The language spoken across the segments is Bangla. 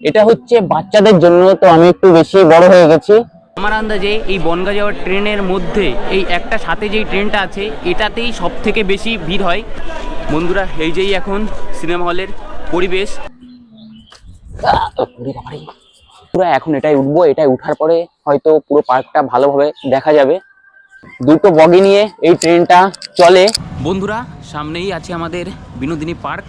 এটা হচ্ছে বাচ্চাদের জন্য তো আমি একটু বেশি বড় হয়ে গেছি। আমার আন্দাজে এই বনগা যাওয়ার ট্রেনের মধ্যে এই একটা সাথে যেই ট্রেনটা আছে এটাতেই সব থেকে বেশি ভিড় হয়। বন্ধুরা এই যেই এখন সিনেমা হলের পরিবেশ। পুরো এখন এটাই উঠবো এটাই উঠার পরে হয়তো পুরো পার্কটা ভালোভাবে দেখা যাবে। দুটো বগি নিয়ে এই ট্রেনটা চলে। বন্ধুরা সামনেই আছে আমাদের বিনোদিনী পার্ক।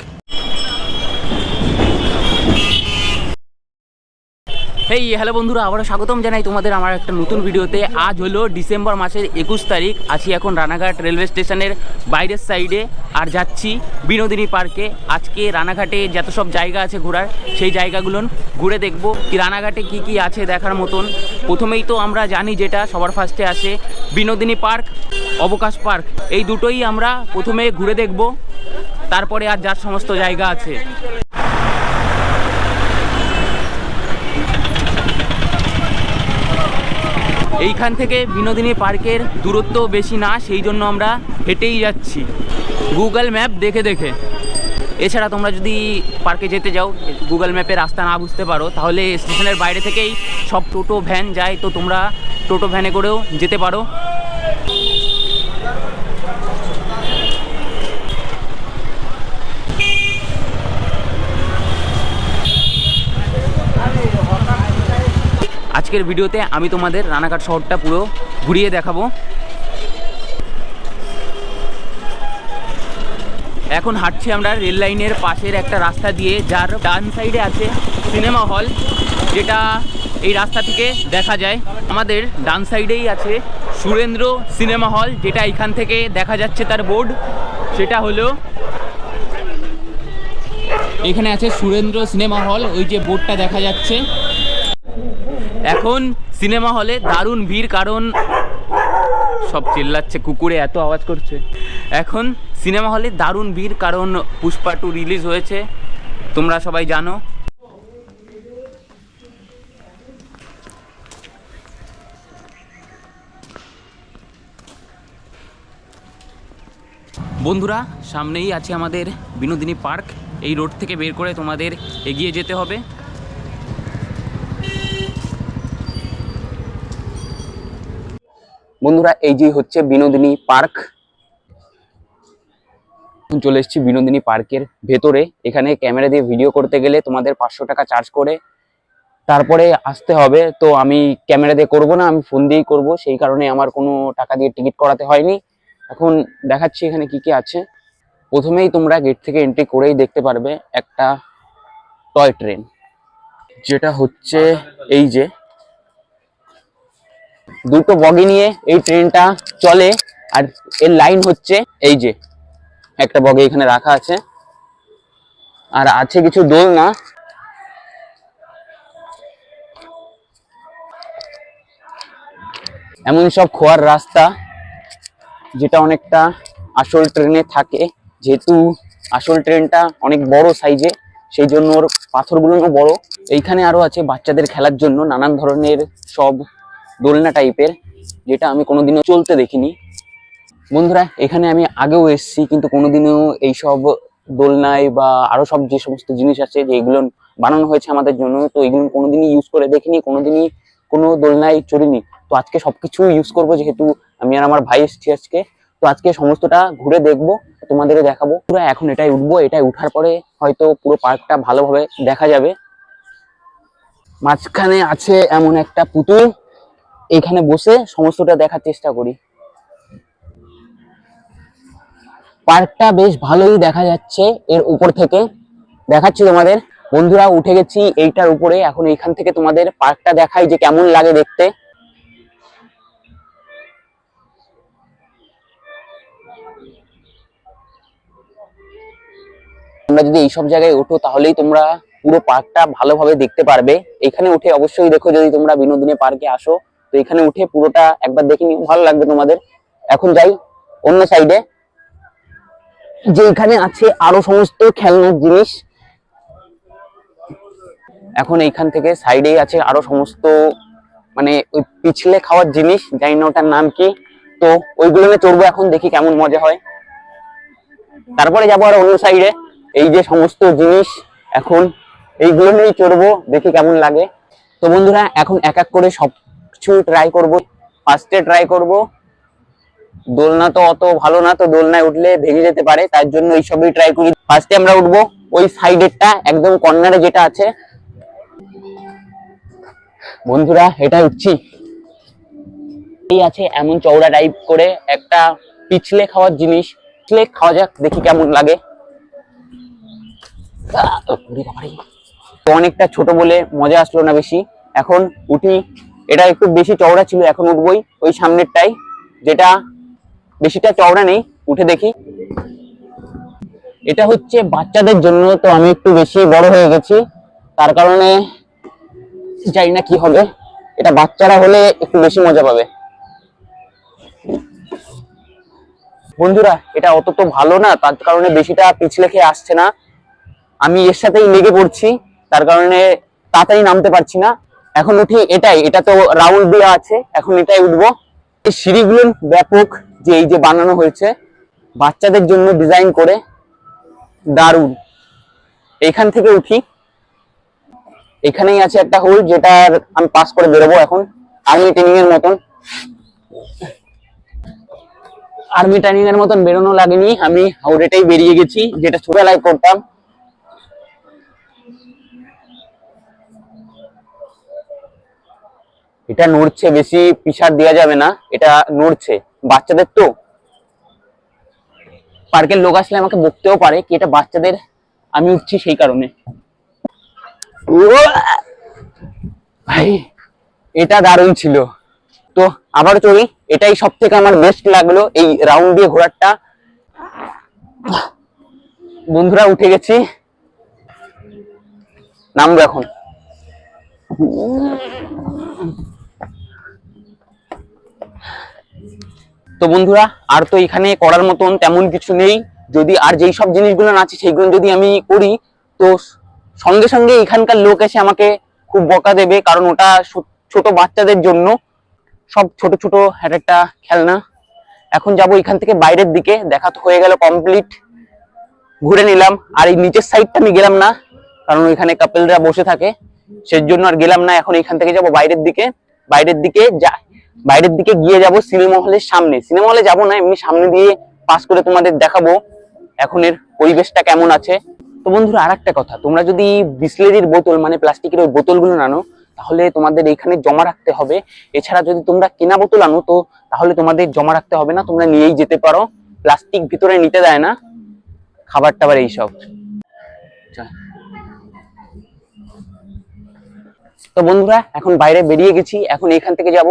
হেই হ্যালো বন্ধুরা, আবারও স্বাগতম জানাই তোমাদের আমার একটা নতুন ভিডিওতে। আজ হলো ডিসেম্বর মাসের একুশ তারিখ, আছি এখন রানাঘাট রেলওয়ে স্টেশনের বাইরের সাইডে আর যাচ্ছি বিনোদিনী পার্কে। আজকে রানাঘাটে যত সব জায়গা আছে ঘোরার, সেই জায়গাগুলো ঘুরে দেখব কি রানাঘাটে কি কি আছে দেখার মতন। প্রথমেই তো আমরা জানি যেটা, সবার ফার্স্টে আসে বিনোদিনী পার্ক, অবকাশ পার্ক। এই দুটোই আমরা প্রথমে ঘুরে দেখব, তারপরে আর যার সমস্ত জায়গা আছে। এইখান থেকে বিনোদিনী পার্কের দূরত্ব বেশি না, সেই জন্য আমরা হেঁটেই যাচ্ছি। গুগল ম্যাপ দেখে দেখে। এছাড়া তোমরা যদি পার্কে যেতে যাও গুগল ম্যাপে রাস্তা না বুঝতে পারো, তাহলে স্টেশনের বাইরে থেকেই সব টোটো, ভ্যান যায়, তো তোমরা টোটো, ভ্যানে করেও যেতে পারো। আজকের ভিডিওতে আমি তোমাদের রানাঘাট শহরটা পুরো ঘুরিয়ে দেখাবো। এখন হাঁটছি আমরা রেল লাইনের পাশের একটা রাস্তা দিয়ে, যার ডান সাইডে আছে সিনেমা হল, যেটা এই রাস্তা থেকে দেখা যায়। আমাদের ডান সাইডেই আছে সুরেন্দ্র সিনেমা হল, যেটা এখান থেকে দেখা যাচ্ছে তার বোর্ড। সেটা হলো এখানে আছে সুরেন্দ্র সিনেমা হল, ওই যে বোর্ডটা দেখা যাচ্ছে। এখন সিনেমা হলে দারুণ ভিড়, কারণ সব চিল্লাচ্ছে, কুকুরে এত আওয়াজ করছে। এখন সিনেমা হলে দারুণ ভিড়, কারণ পুষ্পা টু রিলিজ হয়েছে। তোমরা সবাই জানো। বন্ধুরা, সামনেই আছে আমাদের বিনোদিনী পার্ক। এই রোড থেকে বের করে তোমাদের এগিয়ে যেতে হবে। বন্ধুরা, এই যে হচ্ছে বিনোদিনী পার্ক। চলে এসেছি বিনোদিনী পার্কের ভেতরে। এখানে ক্যামেরা দিয়ে ভিডিও করতে গেলে তোমাদের পাঁচশো টাকা চার্জ করে। তারপরে আসতে হবে, তো আমি ক্যামেরা দিয়ে করব না, আমি ফোন দিয়েই করব। সেই কারণে আমার কোনো টাকা দিয়ে টিকিট করাতে হয়নি। এখন দেখাচ্ছি এখানে কি কি আছে। প্রথমেই তোমরা গেট থেকে এন্ট্রি করেই দেখতে পারবে একটা টয় ট্রেন যেটা হচ্ছে এই যে দুটো বগি নিয়ে এই ট্রেনটা চলে, আর এর লাইন হচ্ছে এই যে, একটা বগি এখানে রাখা আছে। আর আছে কিছু দোলনা। এমন সব খোয়ার রাস্তা, যেটা অনেকটা আসল ট্রেনে থাকে। যেহেতু আসল ট্রেনটা অনেক বড় সাইজে সেই জন্য ওর পাথরগুলো বড়। এইখানে আরও আছে বাচ্চাদের খেলার জন্য নানান ধরনের সব দোলনা টাইপের যেটা আমি কোনোদিনও চলতে দেখিনি। বন্ধুরা, এখানে আমি আগেও এসেছি, কিন্তু কোনোদিনও এইসব দোলনায় বা আরও সব যে সমস্ত জিনিস আছে, যে এগুলো বানানো হয়েছে আমাদের জন্য, তো এগুলো কোনোদিনই ইউজ করে দেখিনি, কোনোদিনই কোনো দোলনায় চড়িনি। তো আজকে সবকিছু ইউজ করব, যেহেতু আমি আর আমার ভাই এসেছি আজকে। তো আজকে সমস্তটা ঘুরে দেখব তোমাদের দেখাবো। পুরো এখন এটাই উঠবো, এটাই উঠার পরে হয়তো পুরো পার্কটা ভালোভাবে দেখা যাবে। মাঝখানে আছে এমন একটা পুতুল এখানে বসে সমস্তটা দেখার চেষ্টা করি। পার্কটা বেশ ভালোই দেখা যাচ্ছে এর উপর থেকে। দেখাচ্ছি তোমাদের। বন্ধুরা, উঠে গেছি এইটার উপরে। এখন এইখান থেকে তোমাদের পার্কটা দেখাই যে কেমন লাগে দেখতে। তোমরা যদি এইসব জায়গায় ওঠো, তাহলেই তোমরা পুরো পার্কটা ভালোভাবে দেখতে পারবে। এখানে উঠে অবশ্যই দেখো যদি তোমরা বিনোদিনী পার্কে আসো। তো এখানে উঠে পুরোটা একবার দেখে নিও, ভালো লাগবে তোমাদের। এখন যাই অন্য সাইডে যে এখানে আছে আরও সমস্ত খেলনার জিনিস। এখন এইখান থেকে সাইডেই আছে আরও সমস্ত মানে ওই পিছলে খাওয়ার জিনিস, জানি না ওটার নাম কি। তো ওইগুলো নিয়ে চড়বো এখন, দেখি কেমন মজা হয়। তারপরে যাব আর অন্য সাইডে এই যে সমস্ত জিনিস, এখন এইগুলো নিয়েই চড়বো, দেখি কেমন লাগে। তো বন্ধুরা, এখন এক এক করে সব কিছু ট্রাই করব। ফার্স্টে ট্রাই করব। দোলনা তো অত ভালো না, তো দোলনায় উঠলে ভেঙে যেতে পারে, তার জন্য এইসবই ট্রাই করি। ফার্স্টে আমরা উঠবো, ওই সাইডেরটা একদম কর্নারে যেটা আছে। বন্ধুরা এটা উঠছি। এই আছে এমন চওড়া টাইপ করে একটা পিছলে খাওয়ার জিনিস। পিছলে খাওয়া যাক, দেখি কেমন লাগে। অনেকটা ছোট বলে মজা আসলো না বেশি। এখন উঠি এটা একটু বেশি চওড়া ছিল, এখন উঠবই। ওই সামনেরটাই, যেটা বেশিটা চওড়া নেই, উঠে দেখি। এটা হচ্ছে বাচ্চাদের জন্য, তো আমি একটু বেশি বড় হয়ে গেছি। তার কারণে জানি না কি হবে। এটা বাচ্চারা হলে একটু বেশি মজা পাবে। বন্ধুরা, এটা অত তো ভালো না, তার কারণে বেশিটা পিছলে খেয়ে আসছে না। আমি এর সাথেই লেগে পড়ছি, তার কারণে তাড়াতাড়ি নামতে পারছি না। এখন উঠি এটাই, এটা তো রাউন্ড দেওয়া আছে, এখন এটাই উঠবো। এই সিঁড়িগুলো ব্যাপক যে এই যে বানানো হয়েছে, বাচ্চাদের জন্য ডিজাইন করে দারুণ। এখান থেকে উঠি। এখানেই আছে একটা হোল যেটা আমি পাস করে বেরোবো এখন আর্মি ট্রেনিং এর মতন। আর্মি ট্রেনিং এর মতন বেরোনো লাগেনি, আমি হাওড়েটাই বেরিয়ে গেছি, যেটা ছোটবেলায় করতাম। এটা নড়ছে, বেশি পিসার দেওয়া যাবে না, এটা নড়ছে। বাচ্চাদের তো পার্কের লোক আসলে আমাকে বকতেও পারে কি এটা বাচ্চাদের, আমি উঠছি সেই কারণে! ভাই, এটা দারুণ ছিল। তো আবার চলি, এটাই সব থেকে আমার বেস্ট লাগল এই রাউন্ড দিয়ে ঘোরারটা। বন্ধুরা, উঠে গেছি। নামবো এখন। তো বন্ধুরা, আর তো এখানে করার মতন তেমন কিছু নেই। যদি আর যেই সব জিনিসগুলো আছে, সেইগুলো যদি আমি করি, তো সঙ্গে সঙ্গে এখানকার লোক এসে আমাকে খুব বকা দেবে, কারণ ওটা ছোট বাচ্চাদের জন্য। সব ছোট ছোট এক একটা খেলনা। এখন যাব এখান থেকে বাইরের দিকে, দেখা তো হয়ে গেল কমপ্লিট ঘুরে নিলাম। আর এই নিচের সাইডটা আমি গেলাম না, কারণ ওইখানে কাপেলরা বসে থাকে। সেই জন্য আর গেলাম না, এখন এখান থেকে যাব বাইরের দিকে। বাইরের দিকে যা বাইরের দিকে গিয়ে যাব সিনেমা হলের সামনে। সিনেমা হলে যাব না, এমনি সামনে দিয়ে পাস করে তোমাদের দেখাবো এখনের পরিবেশটা কেমন আছে। তো বন্ধুরা আর একটা কথা, তোমরা যদি বিসলেরির বোতল মানে প্লাস্টিকের ওই বোতলগুলো আনো তাহলে তোমাদের এখানে জমা রাখতে হবে। এছাড়া যদি তোমরা কেনা বোতল আনো, তো তাহলে তোমাদের জমা রাখতে হবে না, তোমরা নিয়েই যেতে পারো। প্লাস্টিক ভিতরে নিতে দেয় না, খাবার টাবার এইসব। তো বন্ধুরা, এখন বাইরে বেরিয়ে গেছি, এখন এখান থেকে যাব।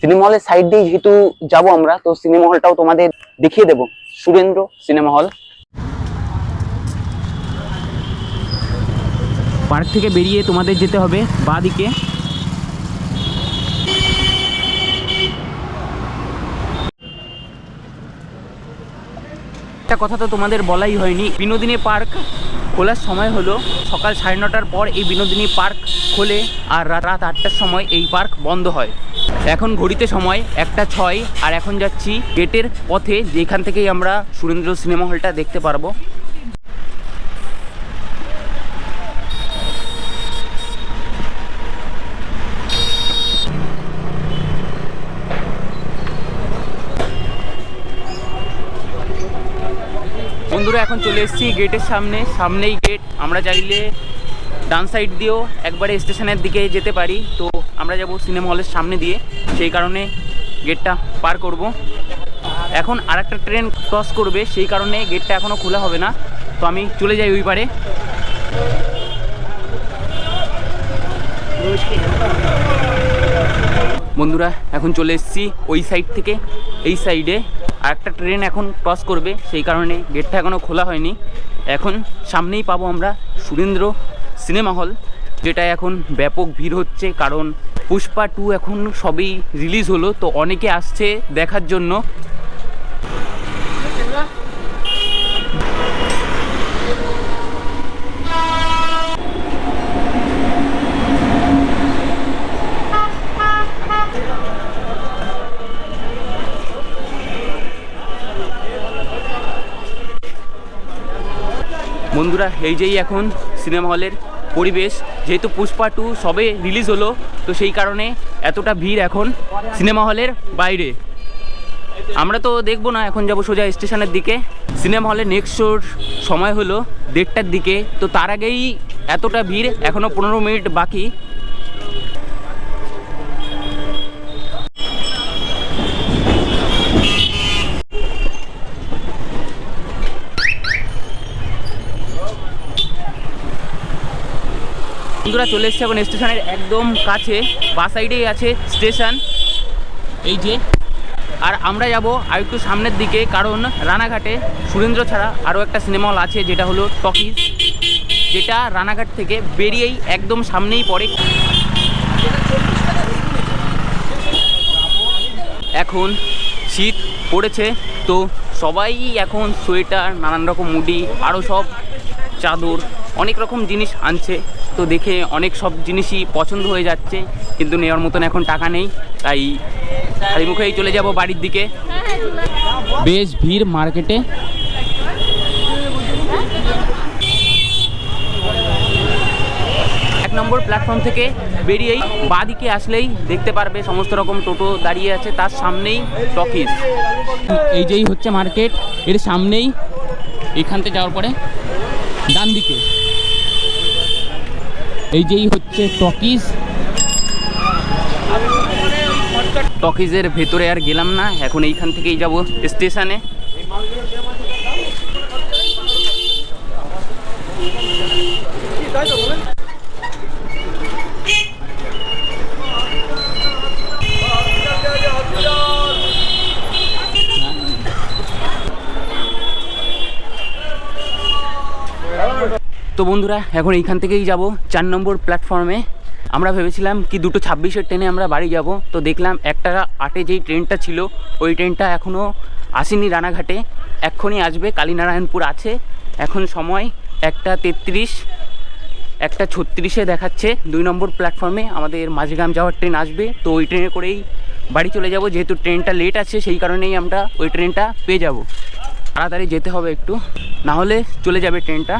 সিনেমা হলের সাইড দিয়ে যেহেতু যাব আমরা, তো সিনেমা হলটাও তোমাদের দেখিয়ে দেব। সুরেন্দ্র সিনেমা হল পার্ক থেকে বেরিয়ে তোমাদের যেতে হবে বাঁ দিকে একটা কথা তো তোমাদের বলাই হয়নি, বিনোদিনী পার্ক খোলার সময় হলো সকাল সাড়ে নটার পর এই বিনোদিনী পার্ক খোলে আর রাত রাত আটটার সময় এই পার্ক বন্ধ হয়। এখন ঘড়িতে সময় একটা ছয়, আর এখন যাচ্ছি গেটের পথে যেখান থেকেই আমরা সুরেন্দ্র সিনেমা হলটা দেখতে পারব। বন্ধুরা, এখন চলে এসেছি গেটের সামনে। সামনেই গেট। আমরা চাইলে ডান সাইড দিয়েও একবারে স্টেশনের দিকে যেতে পারি। তো আমরা যাব সিনেমা হলের সামনে দিয়ে। সেই কারণে গেটটা পার করব। এখন আরেকটা ট্রেন ক্রস করবে, সেই কারণে গেটটা এখনও খোলা হবে না। তো আমি চলে যাই ওই পারে। বন্ধুরা, এখন চলে এসেছি ওই সাইড থেকে। এই সাইডে আর একটা ট্রেন এখন ক্রস করবে, সেই কারণে গেটটা এখনও খোলা হয়নি। এখন সামনেই পাবো আমরা সুরেন্দ্র সিনেমা হল যেটা এখন ব্যাপক ভিড় হচ্ছে, কারণ পুষ্পা টু এখন সবই রিলিজ হলো, তো অনেকে আসছে দেখার জন্য। বন্ধুরা, এই যেই এখন সিনেমা হলের পরিবেশ যেহেতু পুষ্পা টু সবে রিলিজ হলো, তো সেই কারণে এতটা ভিড় এখন সিনেমা হলের বাইরে। আমরা তো দেখব না, এখন যাব সোজা স্টেশনের দিকে। সিনেমা হলে নেক্সট শোর সময় হলো দেড়টার দিকে, তো তার আগেই এতটা ভিড় এখনও পনেরো মিনিট বাকি। বন্ধুরা চলে এসছে এখন স্টেশনের একদম কাছে, বা সাইডেই আছে স্টেশন। এই যে, আর আমরা যাব আর একটু সামনের দিকে, কারণ রানাঘাটে সুরেন্দ্র ছাড়া আরও একটা সিনেমা হল আছে, যেটা হলো টকিজ, যেটা রানাঘাট থেকে বেরিয়েই একদম সামনেই পড়ে। এখন শীত পড়েছে, তো সবাই এখন সোয়েটার, নানান রকম মুডি, আরও সব চাদর অনেক রকম জিনিস আনছে। তো দেখে অনেক সব জিনিসই পছন্দ হয়ে যাচ্ছে, কিন্তু নেওয়ার মতন এখন টাকা নেই। তাই খালি মুখেই চলে যাব বাড়ির দিকে। বেশ ভিড় মার্কেটে। এক নম্বর প্ল্যাটফর্ম থেকে বেরিয়েই বাঁদিকে আসলেই দেখতে পারবে সমস্ত রকম টোটো দাঁড়িয়ে আছে, তার সামনেই টকিজ। এই যেই হচ্ছে মার্কেট, এর সামনেই এখান থেকে যাওয়ার পরে ডান দিকে এই যেই হচ্ছে টকিজ। টকিজের ভেতরে আর গেলাম না এখন এইখান থেকেই যাব স্টেশনে। তো বন্ধুরা, এখন এইখান থেকেই যাব চার নম্বর প্ল্যাটফর্মে আমরা ভেবেছিলাম কি দুটো ছাব্বিশের ট্রেনে আমরা বাড়ি যাব, তো দেখলাম একটা আটে যেই ট্রেনটা ছিল, ওই ট্রেনটা এখনও আসেনি রানাঘাটে। এক্ষুনি আসবে, কালীনারায়ণপুর আছে। এখন সময় একটা তেত্রিশ, একটা ছত্রিশে দেখাচ্ছে। দুই নম্বর প্ল্যাটফর্মে আমাদের মাঝগ্রাম যাওয়ার ট্রেন আসবে, তো ওই ট্রেনে করেই বাড়ি চলে যাব। যেহেতু ট্রেনটা লেট আছে, সেই কারণেই আমরা ওই ট্রেনটা পেয়ে যাব। তাড়াতাড়ি যেতে হবে একটু না হলে চলে যাবে ট্রেনটা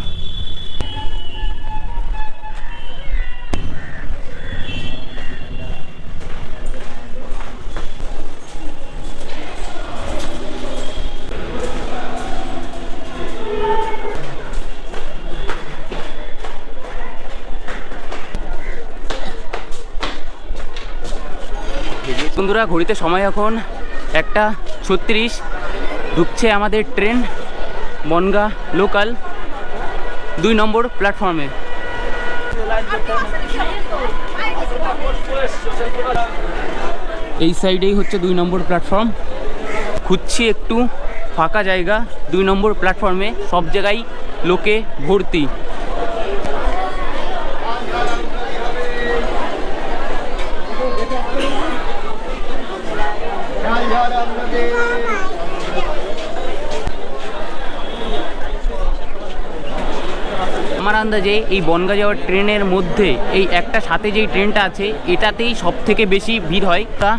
বন্ধুরা, ঘড়িতে সময় এখন একটা ছত্রিশ। ঢুকছে আমাদের ট্রেন, বনগা লোকাল, দুই নম্বর প্ল্যাটফর্মে। এই সাইডেই হচ্ছে দুই নম্বর প্ল্যাটফর্ম। খুঁজছি একটু ফাঁকা জায়গা, দুই নম্বর প্ল্যাটফর্মে সব জায়গায় লোকে ভর্তি। আমার আন্দাজে এই বনগা যাওয়ার ট্রেনের মধ্যে এই একটা সাথে যেই ট্রেনটা আছে, এটাতেই সব থেকে বেশি ভিড় হয়। তা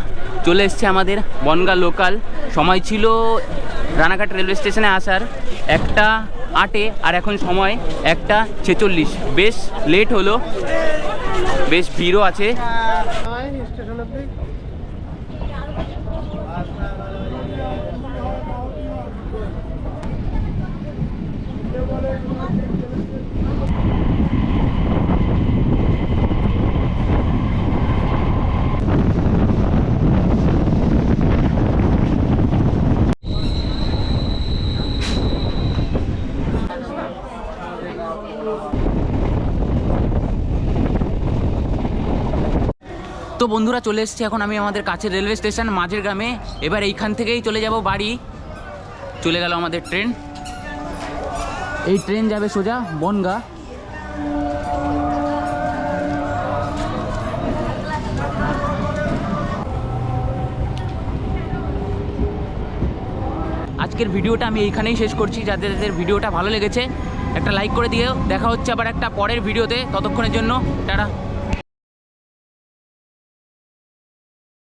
চলে এসছে আমাদের বনগা লোকাল সময় ছিল রানাঘাট রেলওয়ে স্টেশনে আসার একটা আটে আর এখন সময় একটা ছেচল্লিশ। বেশ লেট হলো। বেশ ভিড়ও আছে। তো বন্ধুরা চলে এসেছি, এখন আমি আমাদের কাছের রেলওয়ে স্টেশন, মাঝের গ্রামে। এবার এইখান থেকেই চলে যাব বাড়ি। চলে গেল আমাদের ট্রেন। এই ট্রেন যাবে সোজা বনগা। আজকের ভিডিওটা আমি এইখানেই শেষ করছি। যাদের যাদের ভিডিওটা ভালো লেগেছে, একটা লাইক করে দিও। দেখা হচ্ছে আবার একটা পরের ভিডিওতে। ততক্ষণের জন্য, টাটা।